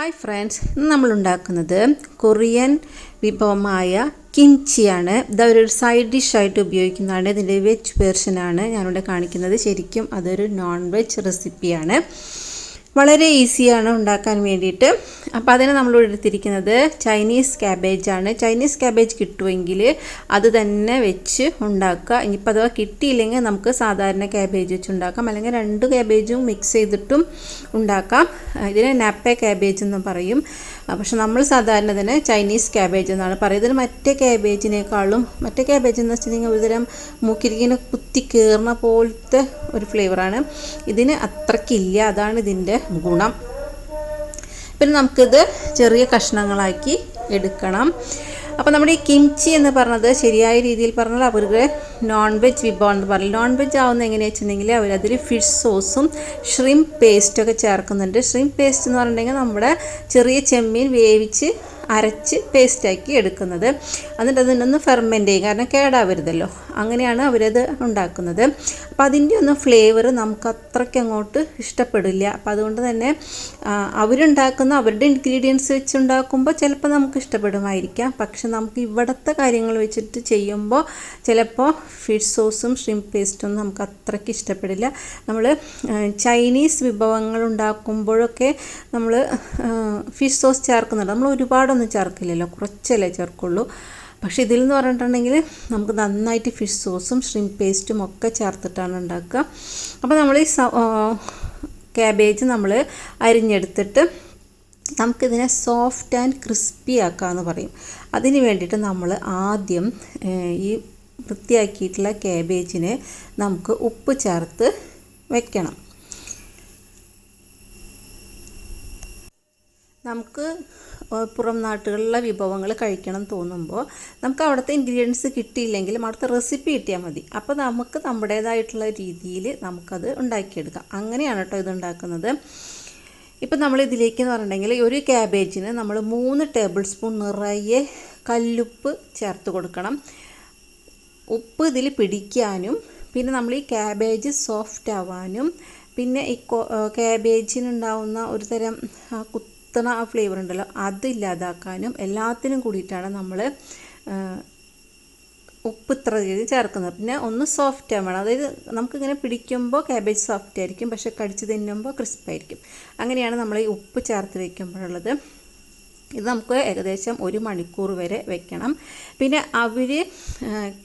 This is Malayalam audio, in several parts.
ഹായ് ഫ്രണ്ട്സ് ഇന്ന് നമ്മൾ ഉണ്ടാക്കുന്നത് കൊറിയൻ വിഭവമായ കിംച്ചിയാണ് ഇതൊരു സൈഡ് ഡിഷായിട്ട് ഉപയോഗിക്കുന്നതാണ്. ഇതിന്റെ വെജ് വേർഷനാണ് ഞാനിവിടെ കാണിക്കുന്നത്. ശരിക്കും അതൊരു നോൺ വെജ് റെസിപ്പിയാണ് വളരെ ഈസിയാണ് ഉണ്ടാക്കാൻ വേണ്ടിയിട്ട്. അപ്പോൾ അതിനെ നമ്മൾ എടുത്തിരിക്കുന്നത് ചൈനീസ് ക്യാബേജാണ്. ചൈനീസ് ക്യാബേജ് കിട്ടുമെങ്കിൽ അത് തന്നെ വെച്ച് ഉണ്ടാക്കുക. ഇനിയിപ്പോൾ അഥവാ കിട്ടിയില്ലെങ്കിൽ നമുക്ക് സാധാരണ ക്യാബേജ് വെച്ച് ഉണ്ടാക്കാം. അല്ലെങ്കിൽ രണ്ട് ക്യാബേജും മിക്സ് ചെയ്തിട്ടും ഉണ്ടാക്കാം. ഇതിന് നാപ്പേ ക്യാബേജ് എന്ന് പറയും. പക്ഷെ നമ്മൾ സാധാരണ തന്നെ ചൈനീസ് ക്യാബേജ് എന്നാണ് പറയുന്നത്. ഇതിന് മറ്റേ ക്യാബേജിനേക്കാളും മറ്റേ ക്യാബേജ് എന്ന് വെച്ചിട്ടുണ്ടെങ്കിൽ ഒരുതരം മൂക്കിരിക്കുന്ന കുത്തി കയറുന്ന പോലത്തെ ഒരു ഫ്ലേവറാണ് ഇതിന് അത്രയ്ക്കില്ല അതാണ് ഇതിന്റെ ഗുണം. പിന്നെ നമുക്കിത് ചെറിയ കഷ്ണങ്ങളാക്കി എടുക്കണം. അപ്പോൾ നമ്മുടെ ഈ കിംച്ചി എന്ന് പറഞ്ഞത് ശരിയായ രീതിയിൽ പറഞ്ഞാൽ അവർക്ക് നോൺ വെജ് വിഭവം എന്ന് പറയും നോൺ വെജ് ആവുന്ന എങ്ങനെയാണെന്ന് വെച്ചിട്ടുണ്ടെങ്കിൽ അവരതിൽ ഫിഷ് സോസും ഷ്രിം പേസ്റ്റൊക്കെ ചേർക്കുന്നുണ്ട്. ഷ്രിം പേസ്റ്റ് എന്ന് പറഞ്ഞിട്ടുണ്ടെങ്കിൽ നമ്മുടെ ചെറിയ ചെമ്മീൻ വേവിച്ച് അരച്ച് പേസ്റ്റാക്കി എടുക്കുന്നത്. എന്നിട്ട് അതിനൊന്ന് ഫെർമെന്റ് ചെയ്യും. കാരണം കേടാവരുതല്ലോ. അങ്ങനെയാണ് അവരത് ഉണ്ടാക്കുന്നത്. അപ്പോൾ അതിന്റെ ഒന്നും ഫ്ലേവർ നമുക്ക് അത്രയ്ക്ക് അങ്ങോട്ട് ഇഷ്ടപ്പെടില്ല. അപ്പോൾ അതുകൊണ്ട് തന്നെ അവരുണ്ടാക്കുന്ന അവരുടെ ഇൻഗ്രീഡിയൻസ് വെച്ച് ഉണ്ടാക്കുമ്പോൾ ചിലപ്പോൾ നമുക്ക് ഇഷ്ടപ്പെടുമായിരിക്കാം. പക്ഷെ നമുക്ക് ഇവിടുത്തെ കാര്യങ്ങൾ വെച്ചിട്ട് ചെയ്യുമ്പോൾ ചിലപ്പോൾ ഫിഷ് സോസും ഷ്രിം പേസ്റ്റും നമുക്ക് അത്രയ്ക്ക് ഇഷ്ടപ്പെടില്ല. നമ്മൾ ചൈനീസ് വിഭവങ്ങൾ ഉണ്ടാക്കുമ്പോഴൊക്കെ നമ്മൾ ഫിഷ് സോസ് ചേർക്കുന്നുണ്ട്. നമ്മൾ ഒരുപാടൊന്നും ചേർക്കില്ലല്ലോ. കുറച്ചല്ലേ ചേർക്കുള്ളൂ. പക്ഷേ ഇതിൽ എന്ന് പറഞ്ഞിട്ടുണ്ടെങ്കിൽ നമുക്ക് നന്നായിട്ട് ഫിഷ് സോസും ഷ്രിം പേസ്റ്റും ഒക്കെ ചേർത്തിട്ടാണ് ഉണ്ടാക്കുക. അപ്പോൾ നമ്മൾ ഈ ക്യാബേജ് നമ്മൾ അരിഞ്ഞെടുത്തിട്ട് നമുക്കിതിനെ സോഫ്റ്റ് ആൻഡ് ക്രിസ്പി ആക്കാമെന്ന് പറയും. അതിന് വേണ്ടിയിട്ട് നമ്മൾ ആദ്യം ഈ വൃത്തിയാക്കിയിട്ടുള്ള ക്യാബേജിനെ നമുക്ക് ഉപ്പ് ചേർത്ത് വെക്കണം. നമുക്ക് പുറം നാട്ടുകളിലെ വിഭവങ്ങൾ കഴിക്കണം എന്ന് തോന്നുമ്പോൾ നമുക്ക് അവിടുത്തെ ഇൻഗ്രീഡിയൻസ് കിട്ടിയില്ലെങ്കിലും അവിടുത്തെ റെസിപ്പി കിട്ടിയാൽ മതി. അപ്പോൾ നമുക്ക് നമ്മുടേതായിട്ടുള്ള രീതിയിൽ നമുക്കത് ഉണ്ടാക്കിയെടുക്കാം. അങ്ങനെയാണ് കേട്ടോ ഇത് ഉണ്ടാക്കുന്നത്. ഇപ്പം നമ്മൾ ഇതിലേക്ക് എന്ന് പറഞ്ഞിട്ടുണ്ടെങ്കിൽ ഒരു ക്യാബേജിന് നമ്മൾ മൂന്ന് ടേബിൾ സ്പൂൺ നിറയെ കല്ലുപ്പ് ചേർത്ത് കൊടുക്കണം. ഉപ്പ് ഇതിൽ പിടിക്കാനും പിന്നെ നമ്മൾ ഈ ക്യാബേജ് സോഫ്റ്റ് ആവാനും പിന്നെ ഈ ക്യാബേജിനുണ്ടാവുന്ന ഒരു തരം കുത്തണ ആ ഫ്ലേവർ ഉണ്ടല്ലോ. അത് ഇല്ലാതാക്കാനും എല്ലാത്തിനും കൂടിയിട്ടാണ് നമ്മൾ ഉപ്പ് ഇത്ര രീതിയിൽ ചേർക്കുന്നത്. പിന്നെ ഒന്ന് സോഫ്റ്റ് ആവണം അതായത് നമുക്കിങ്ങനെ പിടിക്കുമ്പോൾ ക്യാബേജ് സോഫ്റ്റ് ആയിരിക്കും. പക്ഷേ കടിച്ച് തിന്നുമ്പോൾ ക്രിസ്പായിരിക്കും അങ്ങനെയാണ് നമ്മൾ ഈ ഉപ്പ് ചേർത്ത് വയ്ക്കുമ്പോഴുള്ളത് ഇത് നമുക്ക് ഏകദേശം ഒരു മണിക്കൂർ വരെ വെക്കണം. പിന്നെ അവർ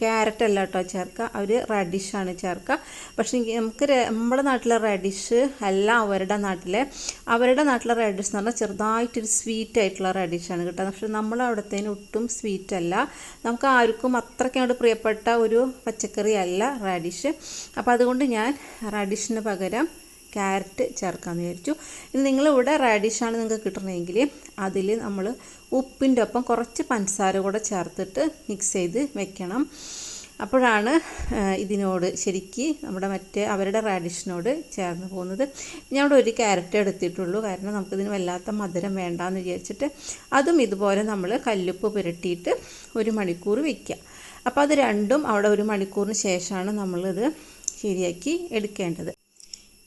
ക്യാരറ്റ് അല്ല കേട്ടോ ചേർക്കുക അവർ റഡിഷാണ് ചേർക്കുക പക്ഷേ നമുക്ക് നമ്മുടെ നാട്ടിലെ റഡിഷ് അല്ല അവരുടെ നാട്ടിലെ. അവരുടെ നാട്ടിലെ റഡിഷ് എന്ന് പറഞ്ഞാൽ ചെറുതായിട്ടൊരു സ്വീറ്റ് ആയിട്ടുള്ള റഡിഷാണ് കിട്ടുക പക്ഷേ നമ്മളവിടത്തേന് ഒട്ടും സ്വീറ്റ് അല്ല. നമുക്ക് ആർക്കും അത്രയ്ക്ക് പ്രിയപ്പെട്ട ഒരു പച്ചക്കറി അല്ല റാഡിഷ് അപ്പോൾ അതുകൊണ്ട് ഞാൻ റാഡിഷിന് പകരം ക്യാരറ്റ് ചേർക്കാമെന്ന് വിചാരിച്ചു. ഇനി നിങ്ങളിവിടെ റാഡിഷാണ് നിങ്ങൾക്ക് കിട്ടണമെങ്കിൽ അതിൽ നമ്മൾ ഉപ്പിന്റെ ഒപ്പം കുറച്ച് പഞ്ചസാര കൂടെ ചേർത്തിട്ട് മിക്സ് ചെയ്ത് വെക്കണം. അപ്പോഴാണ് ഇതിനോട് ശരിക്ക് നമ്മുടെ മറ്റേ അവരുടെ റാഡിഷിനോട് ചേർന്ന് പോകുന്നത്. ഞാൻ ഇവിടെ ഒരു ക്യാരറ്റ് എടുത്തിട്ടുള്ളൂ. കാരണം നമുക്കിതിന് വല്ലാത്ത മധുരം വേണ്ടാന്ന് വിചാരിച്ചിട്ട് അതും ഇതുപോലെ നമ്മൾ കല്ലുപ്പ് പുരട്ടിയിട്ട് ഒരു മണിക്കൂർ വയ്ക്കുക അപ്പോൾ അത് രണ്ടും അവിടെ ഒരു മണിക്കൂറിന് ശേഷമാണ് നമ്മളിത് ശരിയാക്കി എടുക്കേണ്ടത്.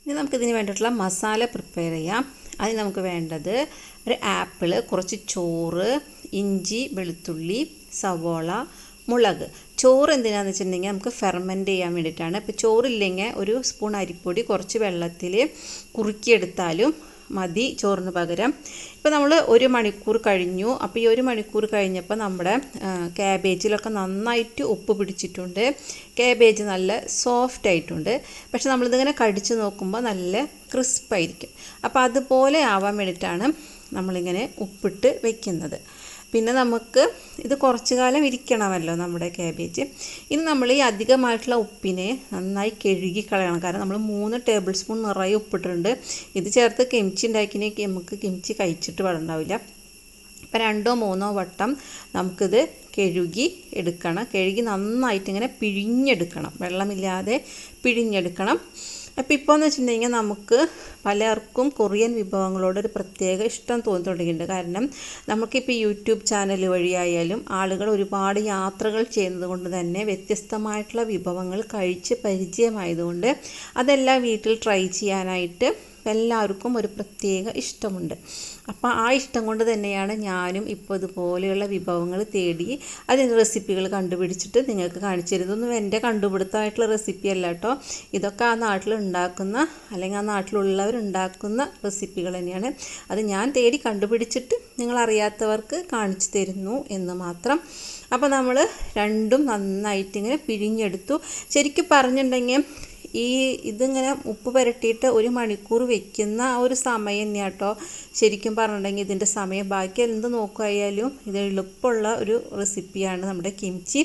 ഇനി നമുക്കിതിന് വേണ്ടിയിട്ടുള്ള മസാല പ്രിപ്പയർ ചെയ്യാം. അതിന് നമുക്ക് വേണ്ടത് ഒരു ആപ്പിൾ കുറച്ച് ചോറ് ഇഞ്ചി വെളുത്തുള്ളി സവോള മുളക്. ചോറ് എന്തിനാണെന്ന് വെച്ചിട്ടുണ്ടെങ്കിൽ നമുക്ക് ഫെർമെന്റ് ചെയ്യാൻ വേണ്ടിയിട്ടാണ്. ഇപ്പോൾ ചോറില്ലെങ്കിൽ ഒരു സ്പൂൺ അരിപ്പൊടി കുറച്ച് വെള്ളത്തിൽ കുറുക്കിയെടുത്താലും മതി ചോറിന് പകരം. ഇപ്പോൾ നമ്മൾ ഒരു മണിക്കൂർ കഴിഞ്ഞു. അപ്പോൾ ഈ ഒരു മണിക്കൂർ കഴിഞ്ഞപ്പോൾ നമ്മുടെ ക്യാബേജിലൊക്കെ നന്നായിട്ട് ഉപ്പ് പിടിച്ചിട്ടുണ്ട്. ക്യാബേജ് നല്ല സോഫ്റ്റ് ആയിട്ടുണ്ട്. പക്ഷെ നമ്മളിതിങ്ങനെ കടിച്ചു നോക്കുമ്പോൾ നല്ല ക്രിസ്പായിരിക്കും അപ്പോൾ അതുപോലെ ആവാൻ വേണ്ടിയിട്ടാണ് നമ്മളിങ്ങനെ ഉപ്പിട്ട് വെക്കുന്നത്. പിന്നെ നമുക്ക് ഇത് കുറച്ചു കാലം ഇരിക്കണമല്ലോ നമ്മുടെ ക്യാബേജ് ഇനി നമ്മൾ ഈ അധികമായിട്ടുള്ള ഉപ്പിനെ നന്നായി കഴുകി കളയണം. കാരണം നമ്മൾ മൂന്ന് ടേബിൾ സ്പൂൺ നിറയെ ഉപ്പിട്ടുണ്ട് ഇത് ചേർത്ത് കിംച്ചി ഉണ്ടാക്കിയെങ്കിൽ നമുക്ക് കിംച്ചി കഴിച്ചിട്ട് വളണ്ടാവില്ല ഇപ്പം രണ്ടോ മൂന്നോ വട്ടം നമുക്കിത് കഴുകി എടുക്കണം. കഴുകി നന്നായിട്ട് ഇങ്ങനെ പിഴിഞ്ഞെടുക്കണം. വെള്ളമില്ലാതെ പിഴിഞ്ഞെടുക്കണം. അപ്പോൾ ഇപ്പോൾ എന്ന് വെച്ചിട്ടുണ്ടെങ്കിൽ നമുക്ക് പലർക്കും കൊറിയൻ വിഭവങ്ങളോട് ഒരു പ്രത്യേക ഇഷ്ടം തോന്നി തുടങ്ങിയിട്ടുണ്ട്. കാരണം നമുക്കിപ്പോൾ യൂട്യൂബ് ചാനൽ വഴിയായാലും ആളുകൾ ഒരുപാട് യാത്രകൾ ചെയ്യുന്നത് കൊണ്ട് തന്നെ വ്യത്യസ്തമായിട്ടുള്ള വിഭവങ്ങൾ കഴിച്ച് പരിചയമായതുകൊണ്ട് അതെല്ലാം വീട്ടിൽ ട്രൈ ചെയ്യാനായിട്ട് എല്ലാവർക്കും ഒരു പ്രത്യേക ഇഷ്ടമുണ്ട്. അപ്പോൾ ആ ഇഷ്ടം കൊണ്ട് തന്നെയാണ് ഞാനും ഇപ്പോൾ ഇതുപോലെയുള്ള വിഭവങ്ങൾ തേടി അതിന് റെസിപ്പികൾ കണ്ടുപിടിച്ചിട്ട് നിങ്ങൾക്ക് കാണിച്ചു തരുന്നത്. ഇതൊന്നും എന്റെ കണ്ടുപിടുത്തമായിട്ടുള്ള റെസിപ്പി അല്ല കേട്ടോ. ഇതൊക്കെ ആ നാട്ടിൽ ഉണ്ടാക്കുന്ന അല്ലെങ്കിൽ ആ നാട്ടിലുള്ളവർ ഉണ്ടാക്കുന്ന റെസിപ്പികൾ തന്നെയാണ്. അത് ഞാൻ തേടി കണ്ടുപിടിച്ചിട്ട് നിങ്ങളറിയാത്തവർക്ക് കാണിച്ചു തരുന്നു എന്ന് മാത്രം. അപ്പോൾ നമ്മൾ രണ്ടും നന്നായിട്ട് ഇങ്ങനെ പിഴിഞ്ഞെടുത്തു. ശരിക്കും പറഞ്ഞിട്ടുണ്ടെങ്കിൽ ഈ ഇതിങ്ങനെ ഉപ്പ് പുരട്ടിയിട്ട് ഒരു മണിക്കൂർ വെക്കുന്ന ആ ഒരു സമയം തന്നെയാണ് കേട്ടോ ശരിക്കും പറഞ്ഞിട്ടുണ്ടെങ്കിൽ ഇതിന്റെ സമയം. ബാക്കി എന്ത് നോക്കുകയായാലും ഇത് എളുപ്പമുള്ള ഒരു റെസിപ്പിയാണ് നമ്മുടെ കിംച്ചി.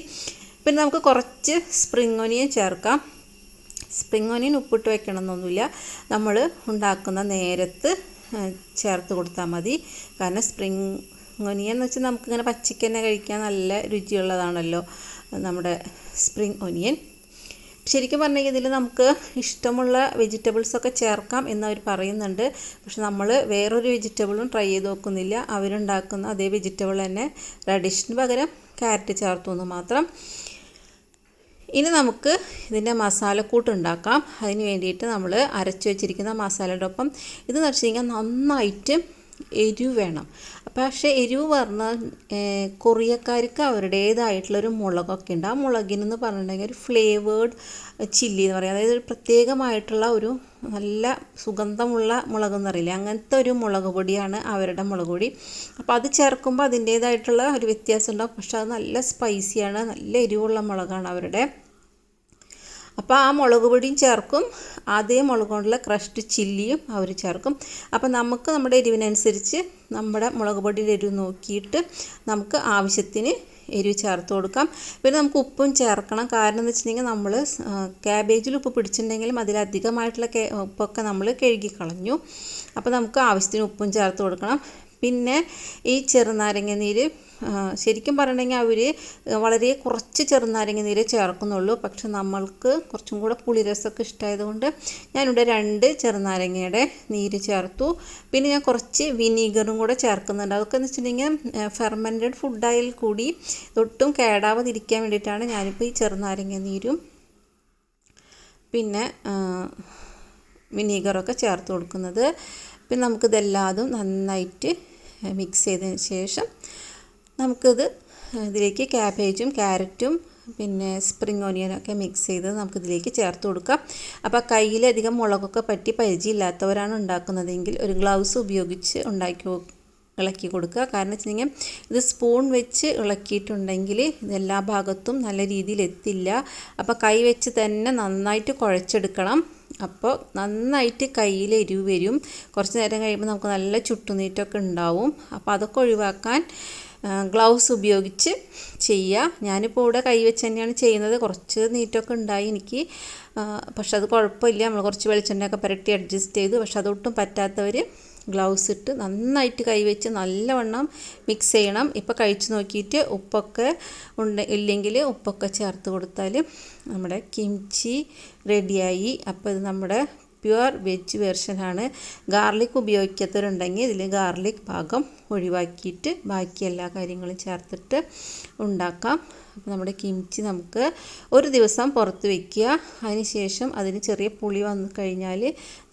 പിന്നെ നമുക്ക് കുറച്ച് സ്പ്രിംഗ് ഒനിയൻ ചേർക്കാം. സ്പ്രിംഗ് ഒനിയൻ ഉപ്പിട്ട് വെക്കണം എന്നൊന്നുമില്ല നമ്മൾ ഉണ്ടാക്കുന്ന നേരത്ത് ചേർത്ത് കൊടുത്താൽ മതി. കാരണം സ്പ്രിംഗ് ഒനിയൻ എന്ന് വെച്ചാൽ നമുക്കിങ്ങനെ പച്ചക്കന്നെ കഴിക്കാൻ നല്ല രുചിയുള്ളതാണല്ലോ നമ്മുടെ സ്പ്രിംഗ് ഒനിയൻ. ശരിക്കും പറഞ്ഞാൽ ഇതിൽ നമുക്ക് ഇഷ്ടമുള്ള വെജിറ്റബിൾസൊക്കെ ചേർക്കാം എന്നവർ പറയുന്നുണ്ട്. പക്ഷെ നമ്മൾ വേറൊരു വെജിറ്റബിളും ട്രൈ ചെയ്ത് നോക്കുന്നില്ല. അവരുണ്ടാക്കുന്ന അതേ വെജിറ്റബിൾ തന്നെ റഡിഷിന് പകരം ക്യാരറ്റ് ചേർത്തു എന്ന് മാത്രം. ഇനി നമുക്ക് ഇതിന്റെ മസാലക്കൂട്ട് ഉണ്ടാക്കാം. അതിന് വേണ്ടിയിട്ട് നമ്മൾ അരച്ചു വെച്ചിരിക്കുന്ന മസാലയുടെ ഒപ്പം ഇത് എന്ന് വെച്ച് കഴിഞ്ഞാൽ നന്നായിട്ട് എരിവ് വേണം. പക്ഷേ എരിവ് പറഞ്ഞാൽ കൊറിയക്കാർക്ക് അവരുടേതായിട്ടുള്ളൊരു മുളകൊക്കെ ഉണ്ട്. ആ മുളകിനെന്ന് പറഞ്ഞിട്ടുണ്ടെങ്കിൽ ഒരു ഫ്ലേവേഡ് ചില്ലി എന്ന് പറയുക അതായത് ഒരു പ്രത്യേകമായിട്ടുള്ള ഒരു നല്ല സുഗന്ധമുള്ള മുളക് എന്നറിയില്ല അങ്ങനത്തെ ഒരു മുളക് പൊടിയാണ് അവരുടെ മുളക് പൊടി. അപ്പോൾ അത് ചേർക്കുമ്പോൾ അതിന്റേതായിട്ടുള്ള ഒരു വ്യത്യാസം ഉണ്ടാവും. പക്ഷെ അത് നല്ല സ്പൈസിയാണ് നല്ല എരിവുള്ള മുളകാണ് അവരുടെ. അപ്പോൾ ആ മുളക് പൊടിയും ചേർക്കും. അതേ മുളക് കൊണ്ടുള്ള ക്രഷ്ഡ് ചില്ലിയും അവർ ചേർക്കും. അപ്പോൾ നമുക്ക് നമ്മുടെ എരിവിനനുസരിച്ച് നമ്മുടെ മുളക് പൊടിയുടെ എരിവ് നോക്കിയിട്ട് നമുക്ക് ആവശ്യത്തിന് എരിവ് ചേർത്ത് കൊടുക്കാം. പിന്നെ നമുക്ക് ഉപ്പും ചേർക്കണം. കാരണം എന്ന് വെച്ചിട്ടുണ്ടെങ്കിൽ നമ്മൾ ക്യാബേജിൽ ഉപ്പ് പിടിച്ചിട്ടുണ്ടെങ്കിലും അതിലധികമായിട്ടുള്ള ഉപ്പൊക്കെ നമ്മൾ കഴുകി കളഞ്ഞു. അപ്പോൾ നമുക്ക് ആവശ്യത്തിന് ഉപ്പും ചേർത്ത് കൊടുക്കണം. പിന്നെ ഈ ചെറുനാരങ്ങ നീര് ശരിക്കും പറയണമെങ്കിൽ അവർ വളരെ കുറച്ച് ചെറുനാരങ്ങ നീര് ചേർക്കുന്നുള്ളൂ. പക്ഷെ നമ്മൾക്ക് കുറച്ചും കൂടെ പുളിരസമൊക്കെ ഇഷ്ടമായതുകൊണ്ട് ഞാനിവിടെ രണ്ട് ചെറുനാരങ്ങയുടെ നീര് ചേർത്തു. പിന്നെ ഞാൻ കുറച്ച് വിനീഗറും കൂടെ ചേർക്കുന്നുണ്ട്. അതൊക്കെ എന്ന് വെച്ചിട്ടുണ്ടെങ്കിൽ ഫെർമെന്റഡ് ഫുഡായാൽ കൂടി ഒട്ടും കേടാവാതിരിക്കാൻ വേണ്ടിയിട്ടാണ് ഞാനിപ്പോൾ ഈ ചെറുനാരങ്ങ നീരും പിന്നെ വിനീഗറൊക്കെ ചേർത്ത് കൊടുക്കുന്നത്. പിന്നെ നമുക്കിതെല്ലാതും നന്നായിട്ട് മിക്സ് ചെയ്തതിന് ശേഷം നമുക്കിത് ഇതിലേക്ക് ക്യാബേജും ക്യാരറ്റും പിന്നെ സ്പ്രിംഗ് ഓനിയനൊക്കെ മിക്സ് ചെയ്ത് നമുക്കിതിലേക്ക് ചേർത്ത് കൊടുക്കാം. അപ്പോൾ കയ്യിലധികം മുളകൊക്കെ പറ്റി പരിചയമില്ലാത്തവരാണ് ഉണ്ടാക്കുന്നതെങ്കിൽ ഒരു ഗ്ലൗസ് ഉപയോഗിച്ച് ഉണ്ടാക്കി ഇളക്കി കൊടുക്കുക. കാരണം വെച്ചിട്ടുണ്ടെങ്കിൽ ഇത് സ്പൂൺ വെച്ച് ഇളക്കിയിട്ടുണ്ടെങ്കിൽ ഇതെല്ലാ ഭാഗത്തും നല്ല രീതിയിൽ എത്തില്ല. അപ്പോൾ കൈ വെച്ച് തന്നെ നന്നായിട്ട് കുഴച്ചെടുക്കണം. അപ്പോൾ നന്നായിട്ട് കയ്യിൽ എരിവ് വരും. കുറച്ച് നേരം കഴിയുമ്പോൾ നമുക്ക് നല്ല ചുട്ടുനീറ്റൊക്കെ ഉണ്ടാവും. അപ്പോൾ അതൊക്കെ ഒഴിവാക്കാൻ ഗ്ലൗസ് ഉപയോഗിച്ച് ചെയ്യുക ഞാനിപ്പോൾ ഇവിടെ കൈ വെച്ച് തന്നെയാണ് ചെയ്യുന്നത്. കുറച്ച് നീറ്റൊക്കെ ഉണ്ടായി എനിക്ക്. പക്ഷെ അത് കുഴപ്പമില്ല. നമ്മൾ കുറച്ച് വെളിച്ചെണ്ണയൊക്കെ പുരട്ടി അഡ്ജസ്റ്റ് ചെയ്തു. പക്ഷെ അതൊട്ടും പറ്റാത്തവർ ഗ്ലൗസ് ഇട്ട് നന്നായിട്ട് കൈവച്ച് നല്ലവണ്ണം മിക്സ് ചെയ്യണം. ഇപ്പോൾ കഴിച്ചു നോക്കിയിട്ട് ഉപ്പൊക്കെ ഉണ്ട് ഇല്ലെങ്കിൽ ഉപ്പൊക്കെ ചേർത്ത് കൊടുത്താൽ നമ്മുടെ കിംച്ചി റെഡിയായി. അപ്പോൾ ഇത് നമ്മുടെ പ്യുവർ വെജ് വെർഷനാണ് ഗാർലിക് ഉപയോഗിക്കാത്തവരുണ്ടെങ്കിൽ ഇതിൽ ഗാർലിക് ഭാഗം ഒഴിവാക്കിയിട്ട് ബാക്കി എല്ലാ കാര്യങ്ങളും ചേർത്തിട്ട് ഉണ്ടാക്കാം. അപ്പോൾ നമ്മുടെ കിംച്ചി നമുക്ക് ഒരു ദിവസം പുറത്ത് വയ്ക്കുക അതിന് ശേഷം അതിന് ചെറിയ പുളി വന്നു കഴിഞ്ഞാൽ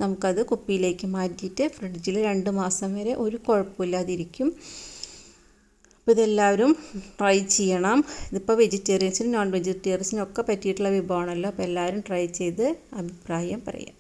നമുക്കത് കുപ്പിയിലേക്ക് മാറ്റിയിട്ട് ഫ്രിഡ്ജിൽ രണ്ട് മാസം വരെ ഒരു കുഴപ്പമില്ലാതിരിക്കും. അപ്പോൾ ഇതെല്ലാവരും ട്രൈ ചെയ്യണം. ഇതിപ്പോൾ വെജിറ്റേറിയൻസിനും നോൺ വെജിറ്റേറിയൻസിനും ഒക്കെ പറ്റിയിട്ടുള്ള വിഭവമാണല്ലോ. അപ്പോൾ എല്ലാവരും ട്രൈ ചെയ്ത് അഭിപ്രായം പറയാം.